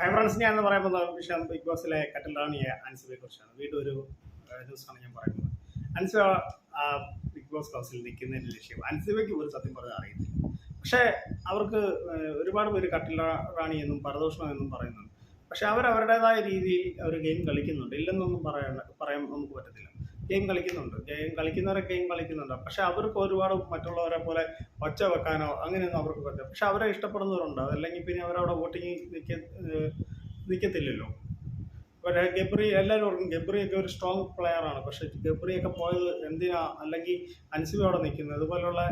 High പറയുന്നത് വിഷയം big ബോസിലെ കട്ടിൽ റാണിയെ അൻസിബയെ കുറിച്ചാണ് വീണ്ടും ഒരു ന്യൂസാണ് ഞാൻ പറയുന്നത്. അൻസിബ ബിഗ് ബോസ് ഹൗസിൽ നിൽക്കുന്നതിന്റെ ലക്ഷ്യം അൻസിബയ്ക്ക് ഒരു സത്യം പറഞ്ഞാൽ അറിയത്തില്ല. പക്ഷേ അവർക്ക് ഒരുപാട് പേര് കട്ടിൽ റാണി എന്നും പരദോഷണം എന്നും പറയുന്നുണ്ട്. പക്ഷെ അവർ അവരുടേതായ രീതിയിൽ അവർ ഗെയിം കളിക്കുന്നുണ്ട്. ഇല്ലെന്നൊന്നും പറയാൻ പറയാൻ നമുക്ക് പറ്റത്തില്ല. ഗെയിം കളിക്കുന്നുണ്ട്. ഗെയിം കളിക്കുന്നവരെ ഗെയിം കളിക്കുന്നുണ്ട്. പക്ഷെ അവർക്ക് ഒരുപാട് മറ്റുള്ളവരെ പോലെ ഒച്ച വെക്കാനോ അങ്ങനെയൊന്നും അവർക്ക് പറ്റില്ല. പക്ഷെ അവരെ ഇഷ്ടപ്പെടുന്നവരുണ്ട്. അതല്ലെങ്കിൽ പിന്നെ അവരവിടെ വോട്ടിങ് നിൽക്ക നിൽക്കത്തില്ലല്ലോ പക്ഷേ ഗബ്രി എല്ലാവരും ഓർക്കും ഗബ്രിയൊക്കെ ഒരു സ്ട്രോങ് പ്ലെയർ ആണ്. പക്ഷെ ഗബ്രിയൊക്കെ പോയത് എന്തിനാ? അല്ലെങ്കിൽ അൻസിബ അവിടെ നിൽക്കുന്നത്. ഇതുപോലുള്ള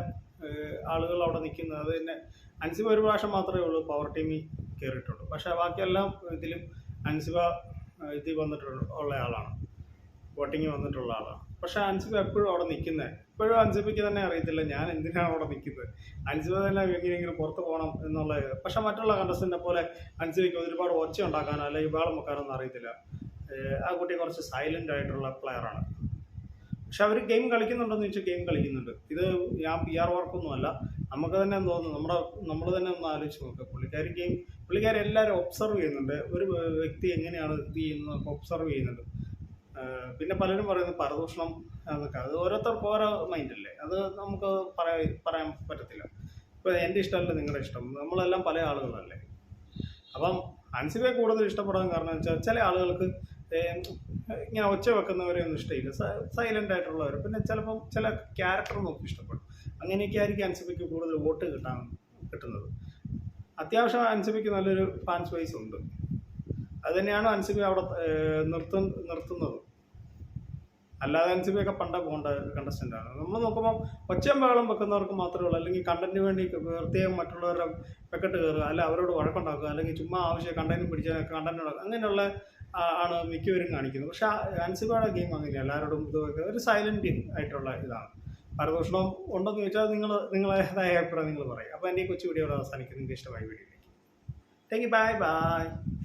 ഏഹ് ആളുകൾ അവിടെ നിൽക്കുന്നത്. അത് തന്നെ അൻസിബ ഒരു പ്രാവശ്യം മാത്രമേ ഉള്ളൂ പവർ ടീമിൽ കയറിയിട്ടുള്ളൂ. പക്ഷെ ബാക്കിയെല്ലാം ഇതിലും അൻസിബ ഇതിൽ വന്നിട്ടുള്ള ആളാണ്. വോട്ടിങ് വന്നിട്ടുള്ള ആളാണ് പക്ഷെ അൻസിബ എപ്പോഴും അവിടെ നിൽക്കുന്നത് ഇപ്പോഴും അൻസിബയ്ക്ക് തന്നെ അറിയത്തില്ല ഞാൻ എന്തിനാണ് അവിടെ നിൽക്കുന്നത്? അൻസിബ തന്നെ എങ്ങനെയെങ്കിലും പുറത്ത് പോകണം എന്നുള്ള ഇത്. പക്ഷെ മറ്റുള്ള കണ്ടസ്റ്റന്റെ പോലെ അൻസിബയ്ക്ക് ഒരുപാട് ഒച്ച ഉണ്ടാക്കാനോ അല്ലെങ്കിൽ വേളം വെക്കാനൊന്നും അറിയത്തില്ല. ആ കുട്ടി കുറച്ച് സൈലന്റ് ആയിട്ടുള്ള പ്ലെയറാണ് പക്ഷെ അവർ ഗെയിം കളിക്കുന്നുണ്ടെന്ന് ചോദിച്ചാൽ ഗെയിം കളിക്കുന്നുണ്ട്. ഇത് ഞാൻ പി ആർ വർക്കൊന്നും അല്ല. നമുക്ക് തന്നെ തോന്നുന്നു. നമ്മുടെ നമ്മൾ തന്നെ ഒന്ന് ആലോചിച്ച് നോക്കുക പുള്ളിക്കാരി ഗെയിം പുള്ളിക്കാരി എല്ലാവരും ഒബ്സർവ് ചെയ്യുന്നുണ്ട്. ഒരു വ്യക്തി എങ്ങനെയാണ് ഇത് ചെയ്യുന്നത് ഒബ്സർവ് ചെയ്യുന്നുണ്ട്. പിന്നെ പലരും പറയുന്നത് പരദൂഷണം എന്നൊക്കെ. അത് ഓരോരുത്തർക്കും ഓരോ മൈൻഡല്ലേ അത് നമുക്ക് പറയാ പറയാൻ പറ്റത്തില്ല. ഇപ്പോൾ എന്റെ ഇഷ്ടമല്ല നിങ്ങളുടെ ഇഷ്ടം. നമ്മളെല്ലാം പല ആളുകളല്ലേ? അപ്പം അൻസിബെ കൂടുതൽ ഇഷ്ടപ്പെടാൻ കാരണം വെച്ചാൽ ചില ആളുകൾക്ക് ഇങ്ങനെ ഒച്ച വെക്കുന്നവരെ ഒന്നും ഇഷ്ടമില്ല. സൈലന്റ് ആയിട്ടുള്ളവർ പിന്നെ ചിലപ്പം ചില ക്യാരക്ടർ നോക്കി ഇഷ്ടപ്പെടും. അങ്ങനെയൊക്കെ ആയിരിക്കും അൻസിബയ്ക്ക് കൂടുതൽ വോട്ട് കിട്ടാൻ കിട്ടുന്നത്. അത്യാവശ്യം അൻസിബയ്ക്ക് നല്ലൊരു ഫാൻസ് ബേസ് ഉണ്ട്. അത് തന്നെയാണ് അൻസിബി അവിടെ ഏഹ്, എൻ സി ബി ഒക്കെ പണ്ടേ പോകേണ്ട കണ്ടസ്റ്റന്റ് ആണ്. നമ്മൾ നോക്കുമ്പോൾ ഒച്ചയും ബഹളം വെക്കുന്നവർക്ക് മാത്രമേ ഉള്ളൂ. അല്ലെങ്കിൽ കണ്ടന്റിന് വേണ്ടി പ്രത്യേകം മറ്റുള്ളവരുടെ പെക്കറ്റ് കയറുക അല്ല അവരോട് വഴക്കുണ്ടാക്കുക അല്ലെങ്കിൽ ചുമ്മാ ആവശ്യം കണ്ടന്റ് പിടിച്ച കണ്ടന്റ് അങ്ങനെയുള്ള ആണ് മിക്കവരും കാണിക്കുന്നത്. പക്ഷെ അൻസിബയുടെ ഗെയിം അങ്ങനെയല്ല. എല്ലാവരോടും ഇത് ഒരു സൈലന്റ് ആയിട്ടുള്ള ഇതാണ്. പരദൂഷണം ഉണ്ടെന്ന് ചോദിച്ചാൽ നിങ്ങൾ നിങ്ങളേതായ അഭിപ്രായം നിങ്ങൾ പറയും. അപ്പോൾ എന്റെ ഈ കൊച്ചു വീഡിയോ അവസാനിക്കും നിങ്ങൾക്ക് ഇഷ്ടമായ വീഡിയോയിലേക്ക് താങ്ക് യു ബൈ ബൈ